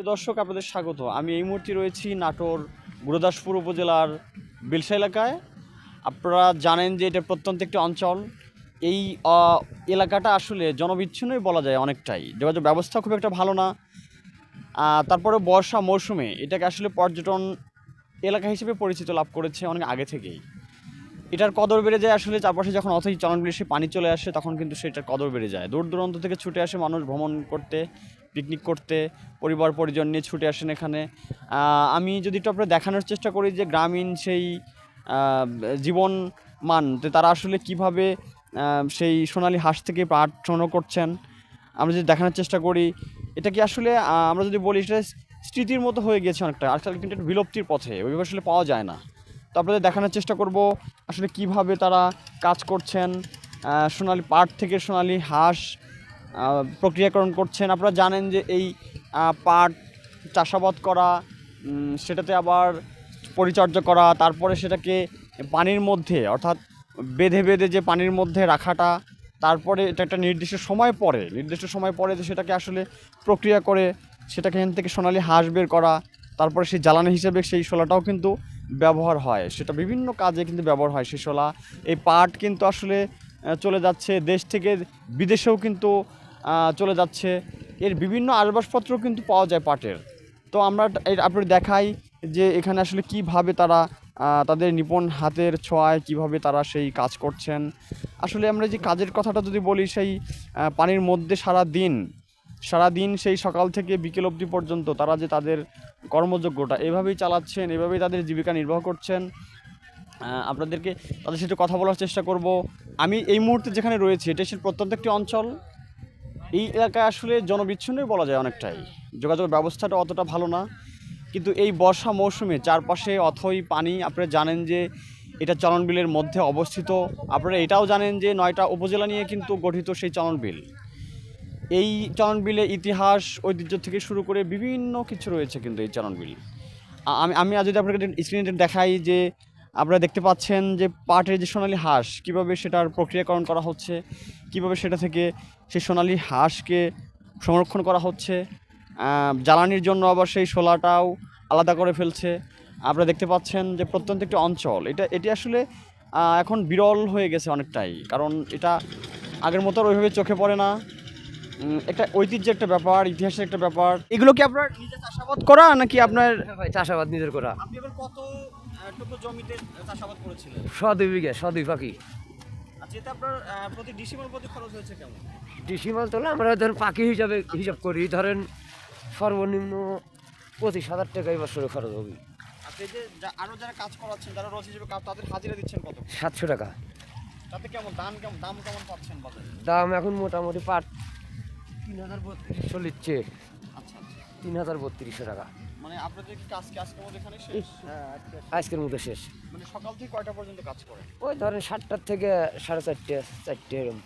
প্রিয় দর্শক, আপনাদের স্বাগত। আমি এই মুহূর্তে রয়েছি নাটোর গুরুদাসপুর উপজেলার বিলসা এলাকায়। আপনারা জানেন যে এটা প্রত্যন্ত একটি অঞ্চল। এই এলাকাটা আসলে জনবিচ্ছিন্নই বলা যায় অনেকটাই। যোগাযোগ ব্যবস্থা খুব একটা ভালো না। তারপরে বর্ষা মৌসুমে এটাকে আসলে পর্যটন এলাকা হিসেবে পরিচিত লাভ করেছে অনেক আগে থেকেই। এটার কদর বেড়ে যায় আসলে চারপাশে যখন অথই চলনগুলি এসে পানি চলে আসে, তখন কিন্তু সেটার কদর বেড়ে যায়। দূর দূরান্ত থেকে ছুটে আসে মানুষ ভ্রমণ করতে। পিকনিক করতে, পরিবার পরিজন নিয়ে ছুটে আসেন এখানে। আমি যদি একটু আপনার দেখানোর চেষ্টা করি যে গ্রামীণ সেই জীবন মান তো তারা আসলে কীভাবে সেই সোনালি হাঁস থেকে পাট সংগ্রহ করছেন, আমরা যদি দেখানোর চেষ্টা করি, এটা কি আসলে আমরা যদি বলি সেটা স্মৃতির মতো হয়ে গেছে অনেকটা আজকাল কিন্তু একটা বিলুপ্তির পথে, ওইভাবে আসলে পাওয়া যায় না। তো আপনাদের দেখানোর চেষ্টা করব, আসলে কীভাবে তারা কাজ করছেন সোনালী পাট থেকে সোনালি হাঁস প্রক্রিয়াকরণ করছেন। আপনারা জানেন যে এই পাট চাষাবাদ করা সেটাতে আবার পরিচর্যা করা, তারপরে সেটাকে পানির মধ্যে, অর্থাৎ বেঁধে বেঁধে যে পানির মধ্যে রাখাটা, তারপরে এটা একটা নির্দিষ্ট সময় পরে, নির্দিষ্ট সময় পরে যে সেটাকে আসলে প্রক্রিয়া করে, সেটাকে এখান থেকে সোনালি হাঁস বের করা, তারপরে সেই জ্বালানি হিসেবে সেই শোলাটাও কিন্তু ব্যবহার হয়। সেটা বিভিন্ন কাজে কিন্তু ব্যবহার হয় সেই শোলা। এই পাট কিন্তু আসলে চলে যাচ্ছে দেশ থেকে বিদেশেও কিন্তু চলে যাচ্ছে। এর বিভিন্ন আসবাসপত্র কিন্তু পাওয়া যায় পাটের। তো আমরা আপনার দেখাই যে এখানে আসলে কীভাবে তারা তাদের নিপুণ হাতের ছোঁয়ায় কীভাবে তারা সেই কাজ করছেন। আসলে আমরা যে কাজের কথাটা যদি বলি, সেই পানির মধ্যে সারা দিন সারা দিন সেই সকাল থেকে বিকেল অবধি পর্যন্ত তারা যে তাদের কর্মযোগ্যটা এভাবেই চালাচ্ছেন, এভাবেই তাদের জীবিকা নির্বাহ করছেন। আপনাদেরকে তাদের সাথে কথা বলার চেষ্টা করব। আমি এই মুহূর্তে যেখানে রয়েছি, এটা সে প্রত্যন্ত একটি অঞ্চল। এই এলাকায় আসলে জনবিচ্ছিন্নই বলা যায় অনেকটাই। যোগাযোগ ব্যবস্থাটা অতটা ভালো না। কিন্তু এই বর্ষা মৌসুমে চারপাশে অথই পানি, আপনারা জানেন যে এটা চলনবিলের মধ্যে অবস্থিত। আপনারা এটাও জানেন যে নয়টা উপজেলা নিয়ে কিন্তু গঠিত সেই চলনবিল এই চলনবিলে ইতিহাস, ঐতিহ্য থেকে শুরু করে বিভিন্ন কিছু রয়েছে কিন্তু এই চলনবিল আমি আমি আজ যদি আপনাকে স্ক্রিনে দেখাই যে আপনারা দেখতে পাচ্ছেন যে পাটের যে সোনালী হাঁস কীভাবে সেটার প্রক্রিয়াকরণ করা হচ্ছে কীভাবে সেটা থেকে সেই সোনালী হাঁসকে সংরক্ষণ করা হচ্ছে জ্বালানির জন্য আবার সেই শোলাটাও আলাদা করে ফেলছে। আপনারা দেখতে পাচ্ছেন যে প্রত্যন্ত একটি অঞ্চল। এটা এটি আসলে এখন বিরল হয়ে গেছে অনেকটাই কারণ এটা আগের মতো ওইভাবে চোখে পড়ে না। একটা ঐতিহ্যের একটা ব্যাপার ইতিহাসের একটা ব্যাপার। এগুলো কি আপনার নিজে চাষাবাদ করা নাকি আপনার হ্যাঁ চাষাবাদ নিজের করা। আপনি কত টুকু জমিতে চাষাবাদ করেছিলেন? শ দুই বিঘা শ দুই পাখি আচ্ছা এতে আপনার প্রতি ডিসিমাল প্রতি খরচ হয়েছে কেমন? ডিসিমাল তোলা আমরা ধরেন পাখি হিসাবে হিসাব করি ধরেন সর্বনিম্ন পঁচিশ হাজার টাকা এই বছরে খরচ হবে। আচ্ছা এই যে যা- আরও যারা কাজ করাচ্ছেন যারা রোজ হিসেবে তাদের হাজিরা দিচ্ছেন কত? সাতশো টাকা। তাতে কেমন দাম কেমন দাম কেমন পাচ্ছেন বাজারে? দাম এখন মোটামুটি পাট তিন হাজার বত্রিশশো নিচ্ছে আচ্ছা আচ্ছা। তিন হাজার বত্রিশশো টাকা। মানে আপনাদের কি কাজ কি আজকের মধ্যে এখানে শেষ? আজকের মধ্যে শেষ। মানে সকাল থেকে কয়টা পর্যন্ত কাজ করেন? ওই ধরেন সাতটার থেকে সাড়ে চারটে চারটে এরকম।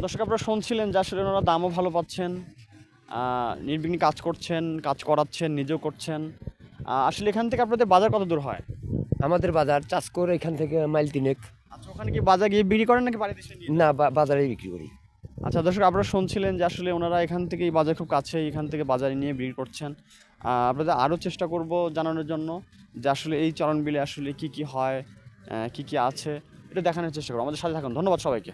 দর্শক আপনারা শুনছিলেন যে আসলে ওনারা দামও ভালো পাচ্ছেন নির্বিঘ্নে কাজ করছেন কাজ করাচ্ছেন নিজেও করছেন। আসলে এখান থেকে আপনাদের বাজার কত দূর হয়? আমাদের বাজার চাষ করে এখান থেকে মাইল তিনেক। আচ্ছা ওখানে কি বাজার গিয়ে বিক্রি করেন নাকি বাড়িতে? না বা- বাজারে বিক্রি করি। আচ্ছা দর্শক, আপনারা শুনছিলেন যে আসলে ওনারা এখান থেকেই বাজার খুব কাছে এখান থেকে বাজারে নিয়ে বিক্রি করছেন। আপনাদের আরও চেষ্টা করব জানানোর জন্য যে আসলে এই চরণবিলে বিলে আসলে কি কি হয় কি কি আছে। এটা দেখানোর চেষ্টা করব। আমাদের সাথে থাকুন। ধন্যবাদ সবাইকে।